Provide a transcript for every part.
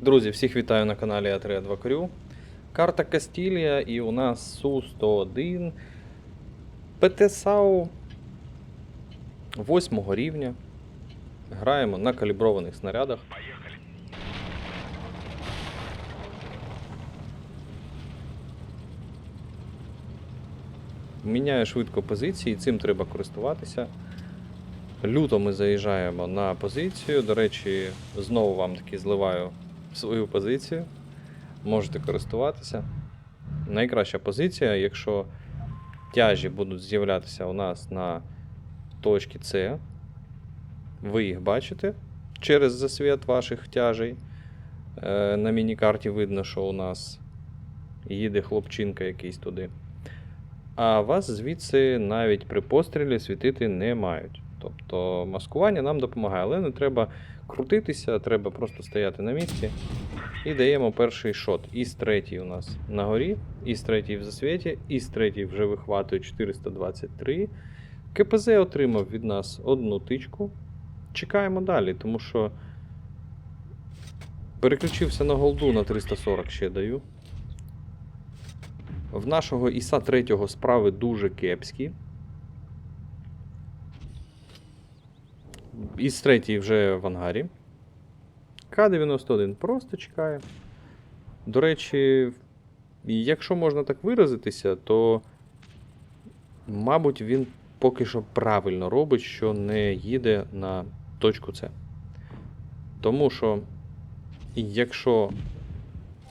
Друзі, всіх вітаю на каналі А3 Крю. Карта Кастілія і у нас Су-101 ПТСАУ 8 рівня. Граємо на каліброваних снарядах. Міняє швидко позиції, цим треба користуватися. Люто ми заїжджаємо на позицію. До речі, знову вам таки зливаю свою позицію. Можете користуватися. Найкраща позиція, якщо тяжі будуть з'являтися у нас на точці С, ви їх бачите через засвіт ваших тяжей. Е, На міні-карті видно, що у нас їде хлопчинка якийсь туди. А вас звідси навіть при пострілі світити не мають. Тобто маскування нам допомагає, але не треба крутитися, треба просто стояти на місці. І даємо перший шот. Іс третій у нас на горі, Іс третій в засвіті, Іс третій вже вихватує 423. КПЗ отримав від нас одну тичку. Чекаємо далі, тому що переключився на голду на 340 ще даю. В нашого Іса третього справи дуже кепські. Іс третій вже в ангарі. К-91 просто чекає. До речі, якщо можна так виразитися, то, мабуть, він поки що правильно робить, що не їде на точку С. Тому що, якщо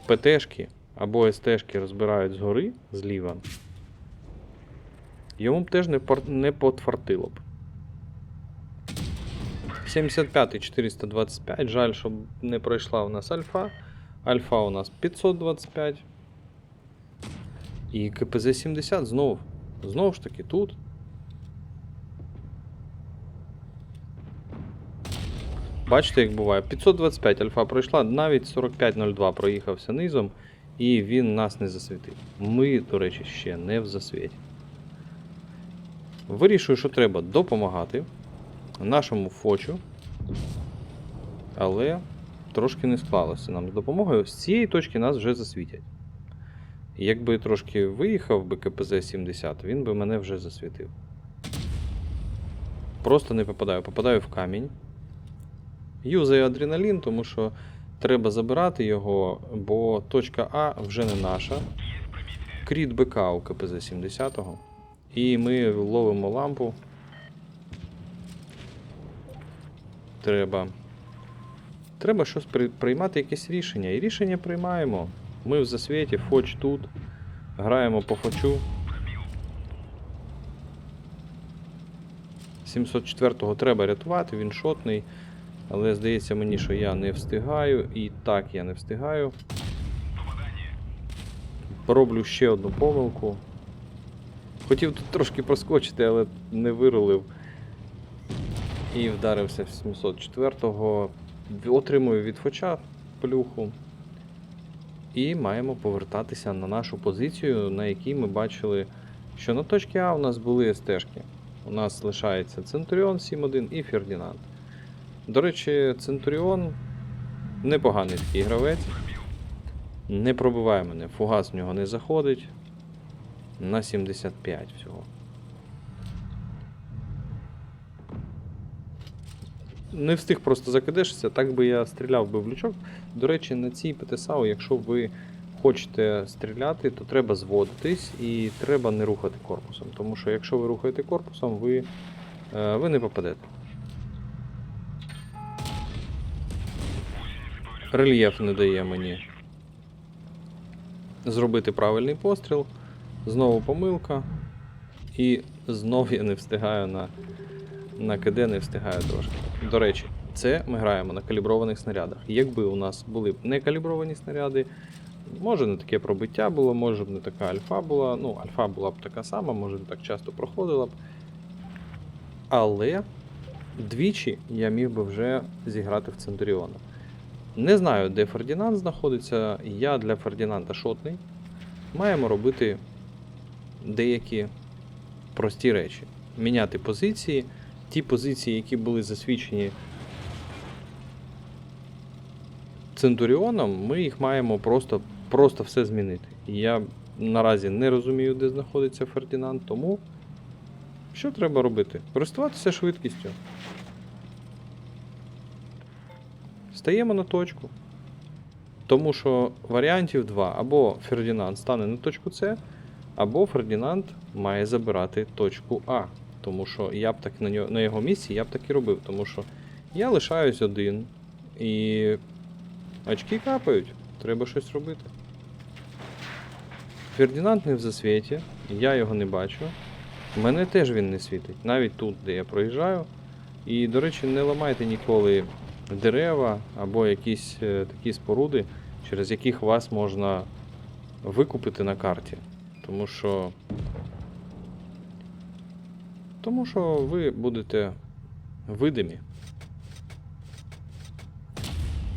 ПТшки або СТшки розбирають згори, зліва, йому б теж не, пор- не потфартило б. 75 425. Жаль, що не пройшла у нас альфа. Альфа у нас 525. І КПЗ 70 знову. Знову ж таки тут. Бачите, як буває. 525 альфа пройшла, навіть 4502 проїхався низом, і він нас не засвітив. Ми, до речі, ще не в засвіті. Вирішую, що треба допомагати нашому фочу. Але трошки не склалося нам з допомогою. З цієї точки нас вже засвітять. Якби трошки виїхав би КПЗ-70, він би мене вже засвітив. Просто не попадаю. Попадаю в камінь. Юзаю адреналін, тому що треба забирати його, бо точка А вже не наша. Кріт БК у КПЗ-70. І ми ловимо лампу. Треба. Треба щось приймати якесь рішення. І рішення приймаємо. Ми в засвіті, Фоч тут. Граємо по Фочу. 704-го треба рятувати, він шотний. Але здається мені, що я не встигаю. І так я не встигаю. Роблю ще одну помилку. Хотів тут трошки проскочити, але не вирулив. І вдарився в 704-го. Отримую від Фоча плюху. І маємо повертатися на нашу позицію, на якій ми бачили, що на точці А у нас були СТшки. У нас лишається Центуріон 7.1 і Фердінанд. До речі, Центуріон непоганий такий гравець. Не пробиває мене, фугас в нього не заходить. На 75 всього. Не встиг просто закидешся, так би я стріляв би в лючок. До речі, на цій ПТСАУ, якщо ви хочете стріляти, то треба зводитись і треба не рухати корпусом. Тому що якщо ви рухаєте корпусом, ви, е, ви не попадете. Рельєф не дає мені зробити правильний постріл. Знову помилка. І знов я не встигаю на, на КД, не встигаю трошки. До речі, це ми граємо на каліброваних снарядах. Якби у нас були б не калібровані снаряди, може не таке пробиття було, може б не така альфа була. Ну, альфа була б така сама, може не так часто проходила б. Але двічі я міг би вже зіграти в Центуріона. Не знаю, де Фердінанд знаходиться. Я для Фердінанда шотний. Маємо робити деякі прості речі. Міняти позиції. Ті позиції, які були засвідчені Центуріоном ми їх маємо просто, просто все змінити. І я наразі не розумію, де знаходиться Фердінанд, тому що треба робити? Користуватися швидкістю. Стаємо на точку. Тому що варіантів два. Або Фердінанд стане на точку С, або Фердінанд має забирати точку А. Тому що я б так на, нього, на його місці я б так і робив. Тому що я лишаюсь один. І очки капають. Треба щось робити. Фердінанд не в засвіті, я його не бачу. Мене теж він не світить, навіть тут, де я проїжджаю. І, до речі, не ламайте ніколи дерева або якісь е, такі споруди, через яких вас можна викупити на карті. Тому що. Тому що ви будете видимі.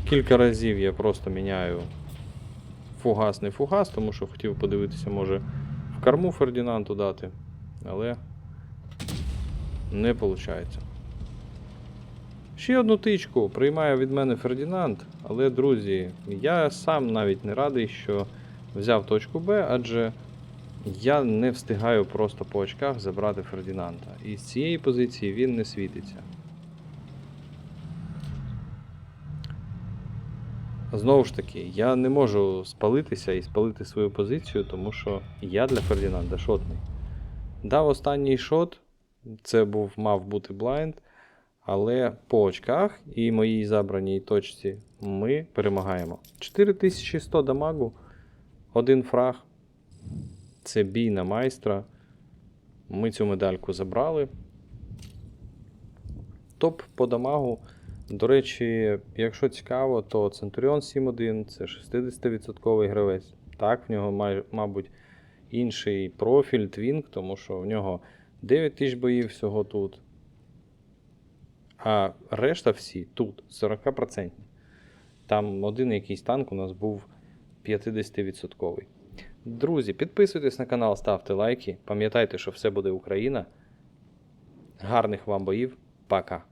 Кілька разів я просто міняю фугас, не фугас, тому що хотів подивитися, може, в корму Фердінанду дати, але не виходить. Ще одну тичку приймає від мене Фердінанд, але, друзі, я сам навіть не радий, що взяв точку Б, адже я не встигаю просто по очках забрати Фердінанда. І з цієї позиції він не світиться. Знову ж таки, я не можу спалитися і спалити свою позицію, тому що я для Фердінанда шотний. Дав останній шот, це був, мав бути блайнд, але по очках і моїй забраній точці ми перемагаємо. 4100 дамагу, один фраг. Це бій на майстра. Ми цю медальку забрали. Топ по дамагу. До речі, якщо цікаво, то Centurion 7.1 це 60% гравець. Так, в нього, май, мабуть, інший профіль, твінк, тому що в нього 9 тисяч боїв всього тут. А решта всі тут 40%. Там один якийсь танк у нас був 50%. Друзі, підписуйтесь на канал, ставте лайки. Пам'ятайте, що все буде Україна. Гарних вам боїв. Пока.